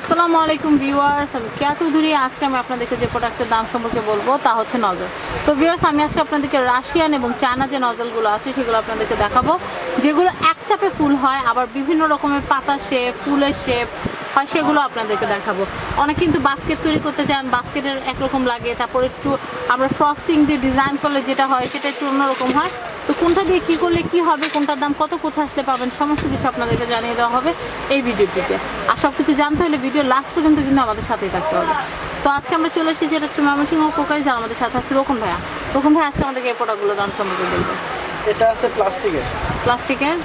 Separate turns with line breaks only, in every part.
আসসালামু আলাইকুম ভিউয়ার্স, আমি কেয়া চৌধুরী। আজকে আমি আপনাদেরকে যে প্রোডাক্টের দাম সম্পর্কে বলব, তা হচ্ছে নজল তো ভিউয়ার্স, আমি আজকে আপনাদেরকে রাশিয়ান এবং চায়না যে নজলগুলো আছে, সেগুলো আপনাদেরকে দেখাবো, যেগুলো এক চাপে ফুল হয়, আবার বিভিন্ন রকমের পাতা শেপ ফুলের শেপ হয় সেগুলো আপনাদেরকে দেখাবো। অনেক কিন্তু বাস্কেট তৈরি করতে চান বাস্কেটের একরকম লাগে তারপর একটু আমরা ফ্রস্টিং দিয়ে ডিজাইন করলে যেটা হয় সেটা একটু অন্যরকম হয়। তো কোনটা দিয়ে কী করলে কি হবে কোনটার দাম কত কোথায় আসলে পাবেন সমস্ত কিছু আপনাদেরকে জানিয়ে দেওয়া হবে এই ভিডিওটিতে। আর সব কিছু জানতে হলে ভিডিও লাস্ট পর্যন্ত কিন্তু আমাদের সাথেই থাকতে হবে। তো আজকে আমরা চলে এসেছি এটা হচ্ছে ময়মনসিংহ কোকারি যার আমাদের সাথে আছে রোকন ভাইয়া। রোকন ভাই আজকে আমাদেরকে এই প্রোডাক্টগুলো দাম সম্পর্কে বলব
এটা আছে প্লাস্টিকের
প্লাস্টিকের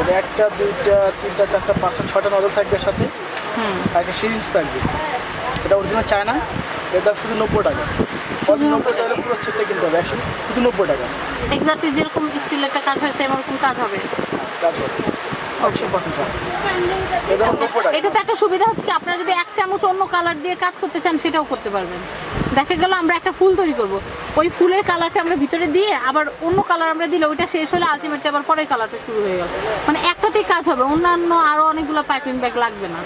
এটা একটা দুইটা তিনটা চারটা পাঁচটা ছয়টা নজল থাকবে সাথে আর একটা সিরিজ থাকবে। এটা অরিজিনাল চায়না এর দাম শুধু নব্বই টাকা।
শুধু
শুধু
90
নব্বই টাকা পুরো সেটটা কিনতে হবে। একশো শুধু নব্বই টাকা।
এক্স্যাক্টলি যেরকম স্টিলের একটা কাজ হয় কাজ হবে।
কাজ হবে।
এটাতে একটা সুবিধা হচ্ছে কি আপনারা যদি এক চামচ অন্য কালার দিয়ে কাজ করতে চান সেটাও করতে পারবেন। দেখা গেল আমরা একটা ফুল তৈরি করব। ওই ফুলের কালারটা আমরা ভিতরে দিয়ে আবার অন্য কালার আমরা দিলে ওইটা শেষ হলে আলটিমেটলি আবার পরের কালারটা শুরু হয়ে গেল। মানে একটাতেই কাজ হবে অন্যান্য আরও অনেকগুলো পাইপিং ব্যাগ লাগবে না।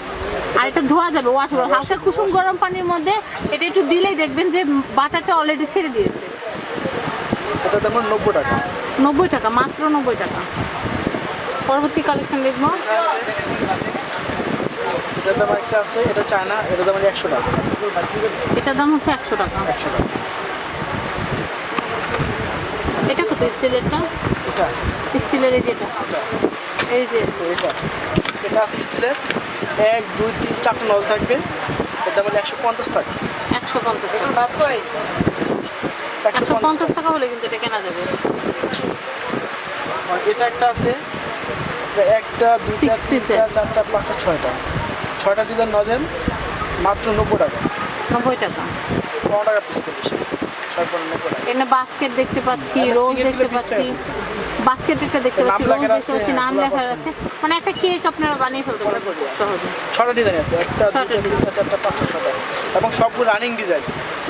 আর এটা ধোয়া যাবে ওয়াশ হালকা কুসুম গরম পানির মধ্যে এটা একটু দিলেই দেখবেন যে বাটারটা অলরেডি ছেড়ে দিয়েছে।
নব্বই টাকা।
মাত্র নব্বই টাকা। পরবর্তী কালেকশন দেখব।
একটা আছে এটা চায়না এটার দাম একশো টাকা।
এটার দাম হচ্ছে একশো টাকা।
একশো টাকা।
এটা কত স্টিলেরটা?
এটা।
স্টিলের এই যেটা এই যে।
এটা। এটা স্টিলের এক দুই তিন চারটা নজল থাকবে। এর দাম হলো একশো পঞ্চাশ টাকা।
একশো পঞ্চাশ টাকা।
একশো
একশো
পঞ্চাশ
টাকা। হলে কিন্তু এটা কেনা যাবে।
আর এটা একটা আছে একটা দুইটা তিনটা। চারটা পাঁচটা ছয়টা। ছয়টা ডিজাইন নজেন মাত্র নব্বই টাকা।
নব্বই টাকা।
পনেরো টাকা পিস করবে সে। ছয় পনেরো নব্বই টাকা।
এখানে বাস্কেট দেখতে পাচ্ছি রোজ দেখতে পাচ্ছি।
টাকা
বাস্কেট একটা দেখতে
নাম
পাচ্ছি রোজ দেখতে পাচ্ছি নাম
পুরো
লেখা
আছে।
মানে একটা কেক আপনারা বানিয়ে ফেলতে পারবেন। সহজে।
ছটা ডিজাইন আছে একটা চারটা পাঁচটা ছটা। এবং সবগুলো রানিং ডিজাইন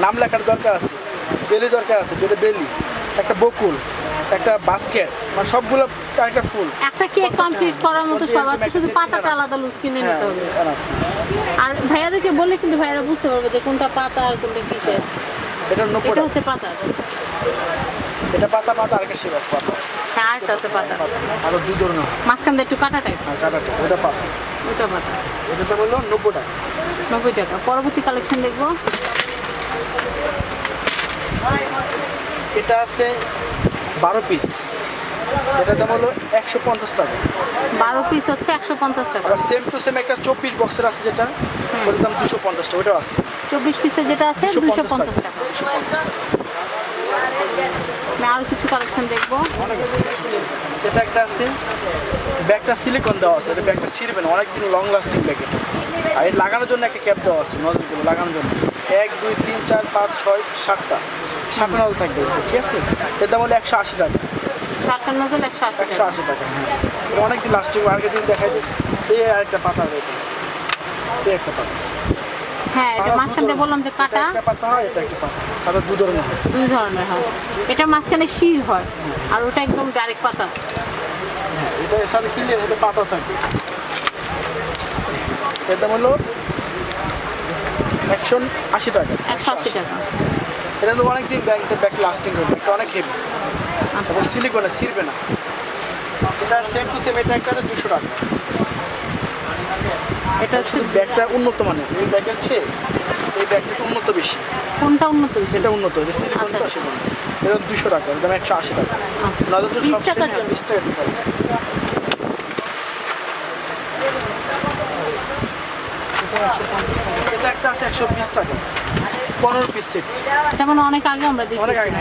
নাম লেখার দরকার আছে বেলি দরকার আছে যেটা বেলি। একটা বকুল একটা বাস্কেট মানে সবগুলো একটা ফুল।
একটা কেক কমপ্লিট করার মতো সব আছে শুধু পাতাটা আলাদা লুজ কিনে
হ্যাঁ
নিতে হবে। আর ভাইয়াদেরকে বললে কিন্তু ভাইয়ারা বুঝতে পারবে যে কোনটা পাতা আর কোনটা কিসের।
এটা নব্বই
এটা হচ্ছে পাতা।
এটা পাতা পাতা আর শিবাস পাতা।
হ্যাঁ আরেকটা আছে পাতা।
আরও দুই ধরনের।
মাঝখান দিয়ে একটু কাটা টাইপ
আর কাটাটা ওটা পাতা।
ওটা পাতা।
এটা তো বলল নব্বই টাকা।
নব্বই টাকা। পরবর্তী কালেকশন দেখব।
এটা আছে বারো পিস এটার দাম হলো একশো পঞ্চাশ টাকা।
বারো পিস হচ্ছে একশো পঞ্চাশ টাকা।
আবার সেম টু সেম একটা চব্বিশ বক্সের আছে যেটা ওটার দাম দুশো পঞ্চাশ টাকা ওটাও আছে।
চব্বিশ পিসের যেটা আছে দুশো পঞ্চাশ টাকা
দুশো পঞ্চাশ টাকা।
আরও কিছু কালেকশন দেখব।
এটা একটা আছে ব্যাগটা সিলিকন দেওয়া আছে এটা ব্যাগটা ছিঁড়বে না অনেকদিন লং লাস্টিং ব্যাগ এটা। আর এই লাগানোর জন্য একটা ক্যাপ দেওয়া আছে নজলগুলো লাগানোর জন্য। এক দুই তিন চার পাঁচ ছয় সাতটা। সাতটা নজল থাকবে ঠিক আছে? এর দাম হলো একশো আশি টাকা।
ষাটটা নজল একশো আশি
একশো
টাকা
আশি টাকা হ্যাঁ। এটা অনেকদিন লাস্টিং আগের দিন দেখাই দিই। এই আরেকটা পাতা রয়েছে। এই একটা পাতা।
হ্যাঁ এটা মাঝখান বললাম যে
এটা
কাটা।
একটা পাতা হয় এটা একটা পাতা। পাতা দু ধরনের হয়
দুই ধরনের হয়। এটা মাঝখানে হয় আর ওটা একদম ডাইরেক্ট পাতা।
হ্যাঁ এটা এর সাথে কিনলে ওটা পাতা থাকবে এর হলো একশো আশি টাকা।
একশো আশি টাকা।
এটা তো অনেক দিন ব্যাংকের ব্যাগ লাস্টিং করবে এটা অনেক হেভি
আচ্ছা।
এবং সিলিকনে ছিঁড়বে না। এটা সেম টু সেম এটা একটা দুশো টাকা।
এটা হচ্ছে
ব্যাগটা উন্নত মানের এই ব্যাগের চেয়ে এই ব্যাগটা উন্নত বেশি।
কোনটা উন্নত বেশি?
এটা উন্নত এটা সিলিকন
আচ্ছা,
তো
আচ্ছা।
এটা দুশো টাকা দাম একশো আশি টাকা।
আচ্ছা।
নয়তো তো সব
জন্য?
বিশ টাকা difference। এটা একটা আছে একশো বিশ টাকা। পনেরো পিস সেট
এটা মানে অনেক আগে আমরা দেখি
অনেক আগে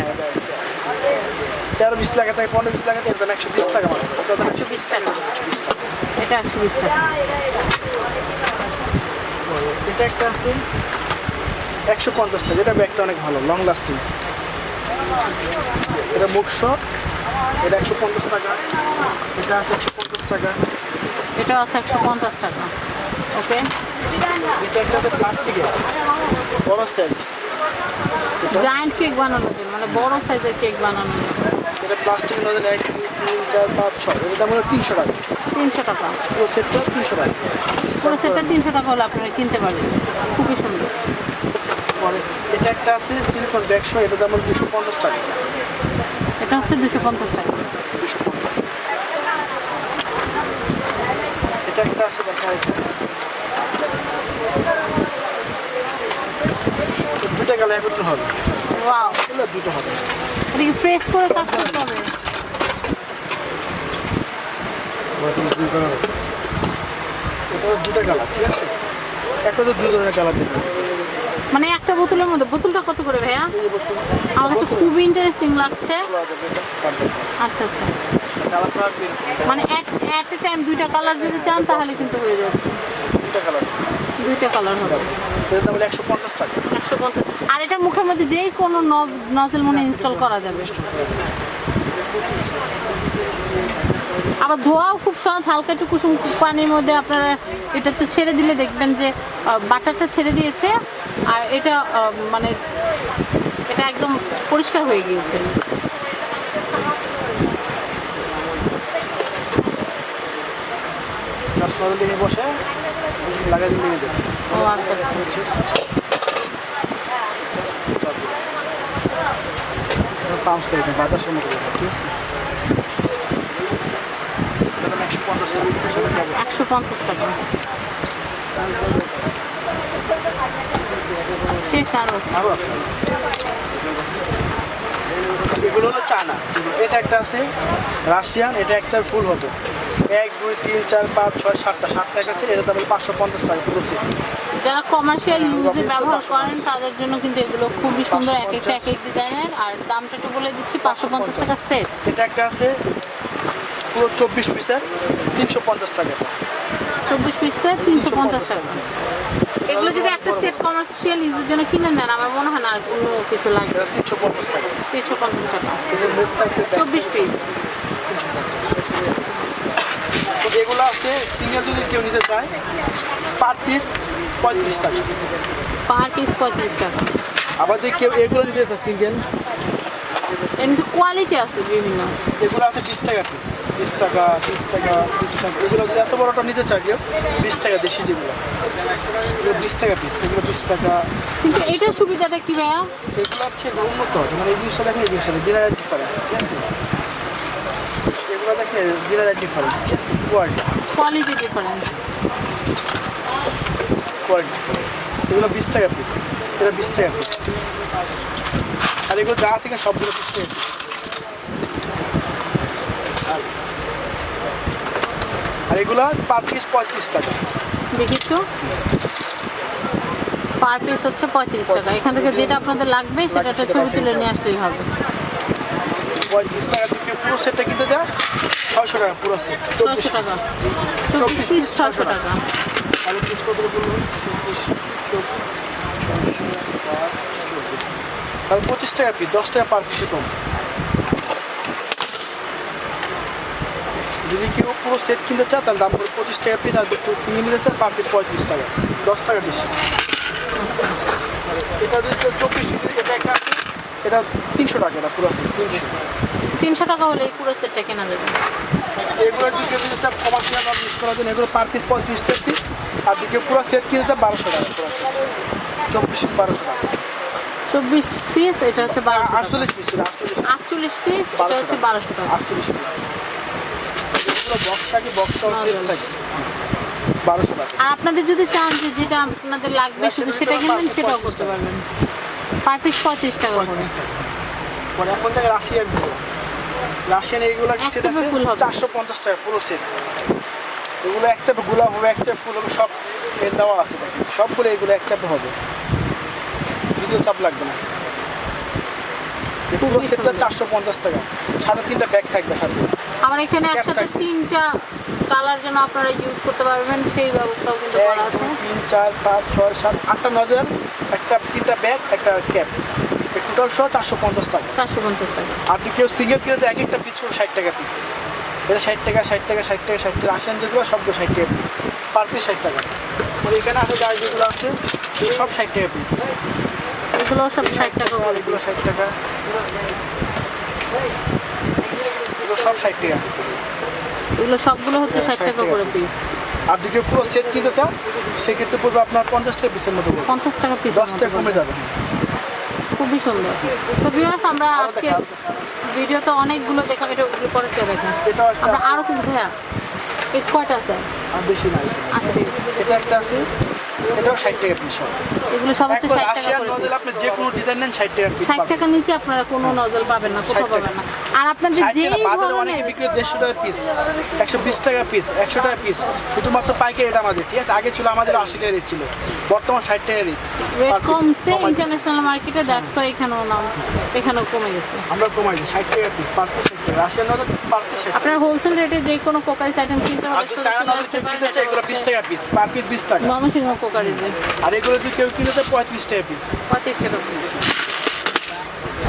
তেরো বিশ টাকা থেকে পনেরো বিশ টাকা এর একশো বিশ টাকা মানে
একশো বিশ টাকা। এটা একশো বিশ টাকা।
এটা একটা আছে একশো পঞ্চাশ টাকা। এটা ব্যাগটা অনেক ভালো লং লাস্টিং এটা মুখ শট এটা একশো পঞ্চাশ টাকা। এটা আছে একশো পঞ্চাশ টাকা।
এটা আছে একশো পঞ্চাশ টাকা। ওকে?
এটা প্লাস্টিকের বড় সাইজ
জায়ান্ট কেক জন্য মানে বড় সাইজের কেক বানানোর জন্য
এটা প্লাস্টিক নজর এক দুই তিন চার পাঁচ ছয়। এর দাম হলো তিনশো টাকা।
তিনশো টাকা।
পুরো সেটটা তিনশো টাকা।
পুরো সেটটা তিনশো টাকা হলে আপনারা কিনতে পারবেন। খুবই সুন্দর।
পরে এটা একটা আছে সিলিকন ব্যাগশো এটা দাম হলো দুশো পঞ্চাশ টাকা।
এটা হচ্ছে দুশো পঞ্চাশ টাকা।
দুশো পঞ্চাশ। এটা একটা আছে দেখা দুটা গেলে একত্র হবে।
ওয়াও
এগুলো দুটো হবে।
এটা প্রেস করে কাজ করতে হবে।
এটা হলো দুটা ঠিক আছে? একটা তো দুই ধরনের দেবে
মানে একটা বোতলের মধ্যে। বোতলটা কত করে ভাইয়া? আমার কাছে খুবই ইন্টারেস্টিং লাগছে। আচ্ছা আচ্ছা। মানে এক এট এ টাইম দুইটা কালার যদি চান তাহলে কিন্তু হয়ে যাচ্ছে।
দুটা কালার
দুইটা কালার হবে।
এটার দাম হলো একশো পঞ্চাশ টাকা।
একশো পঞ্চাশ। আর এটা মুখের মধ্যে যেই কোনো নজেল মনে ইনস্টল করা যাবে। আবার ধোয়াও খুব সহজ হালকা একটু কুসুম পানির মধ্যে আপনারা এটা একটু ছেড়ে দিলে দেখবেন যে বাটারটা ছেড়ে দিয়েছে আর এটা মানে এটা একদম পরিষ্কার হয়ে গিয়েছে।
দিয়ে বসে লাগাই দিয়ে নিয়ে দেবে
ও আচ্ছা আচ্ছা।
পাউন্স করে দেবে বাতাসের মতো ঠিক আছে? একশো পঞ্চাশ টাকা যাবে
শেষ আরও
আছে। এগুলো হলো চানা এটা একটা আছে রাশিয়ান এটা একটা ফুল হবে। এক দুই তিন চার পাঁচ ছয় সাতটা। সাতটা আছে এটা দাম পাঁচশো পঞ্চাশ টাকা set।
যারা কমার্শিয়াল ইউজে ব্যবহার করেন তাদের জন্য কিন্তু এগুলো খুবই সুন্দর এক একটা এক এক ডিজাইনের আর দামটা একটু বলে দিচ্ছি পাঁচশো পঞ্চাশ টাকা সেট
এটা একটা আছে পুরো চব্বিশ পিসের তিনশো পঞ্চাশ টাকা।
চব্বিশ পিসে তিনশো পঞ্চাশ টাকা। এগুলো যদি একটা সেট কমার্শিয়াল ইউজের জন্য কিনে নেন আমার মনে হয় না আর অন্য কিছু লাগবে।
তিনশো পঞ্চাশ টাকা।
তিনশো পঞ্চাশ টাকা। চব্বিশ পিস
তো এগুলো আছে সিঙ্গেল যদি কেউ নিতে চায় পার পিস পঁয়ত্রিশ টাকা।
পার পিস পঁয়ত্রিশ টাকা।
আবার যদি কেউ এগুলো নিতে চায় সিঙ্গেল
কিন্তু কোয়ালিটি আছে বিভিন্ন।
এগুলো আছে বিশ টাকা পিস বিশ টাকা বিশ টাকা বিশ টাকা। এগুলো যদি এত বড়টা নিতে চায় কেউ বিশ টাকা দেশি যেগুলো। এগুলো বিশ টাকা পিস এগুলো বিশ টাকা।
কিন্তু এটার সুবিধাটা কি ভাইয়া?
এগুলো হচ্ছে উন্নত। মানে এই জিনিসটা দেখেন এই জিনিসটা। দিনারের ডিফারেন্স ঠিক আছে? এগুলো ডিফারেন্স ঠিক আছে কোয়ালিটি
কোয়ালিটি ডিফারেন্স
কোয়ালিটি এগুলো বিশ টাকা পিস এটা বিশ টাকা পিস আর এগুলো যা থেকে সবগুলো বিশ টাকা আর- এগুলো পার পিস পঁয়ত্রিশ টাকা।
দেখি একটু পার পিস হচ্ছে পঁয়ত্রিশ টাকা। এখান থেকে যেটা আপনাদের লাগবে সেটা একটা ছবি তুলে নিয়ে আসলেই হবে।
পঁয়ত্রিশ টাকা থেকে পুরো সেটটা কিনতে যায় ছয়শো টাকা পুরো সেট চব্বিশ
টাকা। চব্বিশ পিস ছশো টাকা।
আর পিস কত বলব চব্বিশ ছয়শো তাহলে পঁচিশ টাকা পিস দশ টাকা পার পিসে কম। যদি কেউ পুরো সেট কিনতে চায় তাহলে দাম পড়বে পঁচিশ টাকা পিস আর একটু কিনে নিতে চায় পার পিস পঁয়ত্রিশ টাকা দশ টাকা বেশি। এটা যদি কেউ চব্বিশ এটা একটা এটা তিনশো টাকা এটা পুরো সেট তিনশো।
তিনশো টাকা হলে এই পুরো সেটটা কেনা যাবে।
এগুলো কমার্শিয়াল বা করার জন্য এগুলো পার পিস পঁয়ত্রিশ পিস আর যদি কেউ পুরো সেট কিনতে বারোশো টাকা পুরো চব্বিশ বারোশো টাকা।
চব্বিশ পিস এটা হচ্ছে
আটচল্লিশ পিস আটচল্লিশ
পিস এটা হচ্ছে বারোশো টাকা।
আটচল্লিশ পিস বক্স থাকে বক্স সহ সেট থাকে। বারোশো টাকা।
আর আপনাদের যদি চান যে যেটা আপনাদের লাগবে শুধু সেটা কিনবেন সেটাও করতে পারবেন। পার পিস পঁয়ত্রিশ টাকা করে।
এখন থেকে রাশিয়ানগুলো রাশিয়ান এইগুলো
এক
সেট আছে চারশো পঞ্চাশ টাকা পুরো সেট এগুলো এক চাপে গোলাপ হবে এক চাপে ফুল হবে সব এর দেওয়া আছে দেখেন। সবগুলো এগুলো এক চাপে হবে। দ্বিতীয় চাপ লাগবে না। পুরো সেটটা চারশো পঞ্চাশ টাকা। সাড়ে তিনটা ব্যাগ থাকবে সাথে
আবার এখানে একসাথে তিনটা কালার যেন আপনারা ইউজ করতে পারবেন সেই ব্যবস্থাও কিন্তু করা আছে।
তিন চার পাঁচ ছয় সাত আটটা নজর একটা তিনটা ব্যাগ একটা ক্যাপ টোটাল সহ চারশো পঞ্চাশ টাকা।
চারশো পঞ্চাশ টাকা।
যদি কেউ সিঙ্গেল কিনতে এক একটা পিস পুরো ষাট টাকা পিস এটা ষাট টাকা ষাট টাকা ষাট টাকা ষাট টাকা আসেন যেগুলো সবগুলো ষাট টাকা পিস পার পিস ষাট টাকা। আর এখানে আছে গাড়ি যেগুলো আছে সব ষাট টাকা পিস
এগুলো সব ষাট টাকা করে
এগুলো ষাট টাকা। এগুলো সব ষাট টাকা পিস
এগুলো সবগুলো হচ্ছে ষাট টাকা করে পিস
যদি কেউ পুরো সেট কিনতে চান সেক্ষেত্রে পড়বে আপনার পঞ্চাশ টাকা পিসের মতো
পঞ্চাশ টাকা পিস
দশ টাকা কমে যাবে।
খুবই সুন্দর। তো ভিউয়ার্স আমরা আজকে ভিডিওতে অনেকগুলো দেখলাম এটা পরে
এটাও একটা
আমরা
আরও
আরও কিছু ভাইয়া এই কয়টা আছে?
আর বেশি নাই।
আচ্ছা ঠিক আছে।
এটা একটা আছে এটাও ষাট টাকা পিস
এগুলো সব হচ্ছে
একবার
ষাট টাকা করে
আপনি যে কোনো ডিজাইন নেন ষাট টাকা পিস
ষাট টাকার নিচে আপনারা কোনো নজল পাবেন না কোথাও পাবেন না। আর আপনাদের
অনেকে
ধরনের
বিক্রি দেড়শো টাকা পিস একশো বিশ টাকা পিস একশো টাকা পিস শুধুমাত্র পাইকারি এটা আমাদের ঠিক আছে? আগে ছিল আমাদের আশি টাকা রেট ছিল বর্তমান ষাট টাকা রেট।
রেট কমছে ইন্টারন্যাশনাল মার্কেটে দ্যাটস তো এখানেও নাম এখানেও কমে গেছে।
আমরা কমাই দিই ষাট টাকা পিস পার পিস টাকা রাশিয়ান নজল পার পিস
আপনারা হোলসেল রেটে যে কোনো কোকারিস আইটেম কিনতে হলে শুধু
চায়না কিনতে এগুলো বিশ টাকা পিস পার পিস বিশ টাকা।
ময়মনসিংহ কোকারিজে
আর এগুলো যদি কেউ কিনতে চায় পঁয়ত্রিশ টাকা পিস
পঁয়ত্রিশ টাকা পিস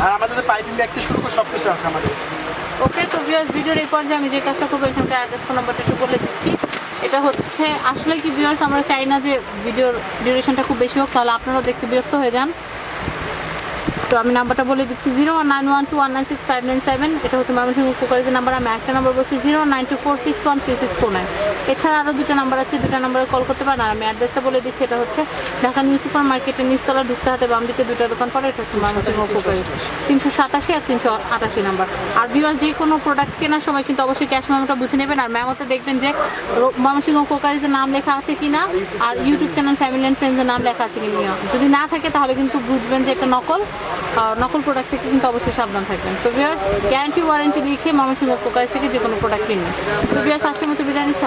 আর আমাদের পাইপিং ব্যাগ থেকে শুরু করে সব কিছু আছে আমাদের।
ওকে তো ভিউয়ার্স ভিডিওর এই পর্যায়ে আমি যে কাজটা করব এখানকার অ্যাড্রেস ফোন নাম্বারটা একটু বলে দিচ্ছি এটা হচ্ছে, আসলে কি ভিউয়ার্স আমরা চাই না যে ভিডিওর ডিউরেশনটা খুব বেশি হোক, তাহলে আপনারাও দেখতে বিরক্ত হয়ে যান তো আমি নাম্বারটা বলে দিচ্ছি zero nine one two one nine six five nine seven. এটা হচ্ছে ময়মনসিংহ কুকারিজের নাম্বার। আমি একটা নাম্বার বলছি zero nine two four six one three six four nine. এছাড়া আরও দুটো নাম্বার আছে দুটো নাম্বারে কল করতে পারেন। আর আমি অ্যাড্রেসটা বলে দিচ্ছি, এটা হচ্ছে ঢাকা নিউ সুপার মার্কেটের নিচতলা, ঢুকতে হাতে বাম দিকে দুটো দোকান পড়ে, এটা হচ্ছে ময়মনসিংহ কুকারিজ তিনশো সাতাশি আর তিনশো আটাশি নাম্বার। আর ভিউয়ার যে কোনো প্রোডাক্ট কেনার সময় কিন্তু অবশ্যই ক্যাশ মেমোটা বুঝে নেবেন। আর মেমোতে দেখবেন যে ময়মনসিংহ কোকারিজের নাম লেখা আছে কি না আর ইউটিউব চ্যানেল ফ্যামিলি অ্যান্ড ফ্রেন্ডসের নাম লেখা আছে কি না যদি না থাকে তাহলে কিন্তু বুঝবেন যে এটা নকল। নকল প্রোডাক্ট থেকে কিন্তু অবশ্যই সাবধান থাকবেন তো ভিউয়ার্স গ্যারান্টি ওয়ারেন্টি লিখে মামা সুন্দর প্রকাশ থেকে যে কোনো প্রোডাক্ট কিনবেন তো ভিউয়ার্স আজকের মতো বিদায় নিচ্ছি।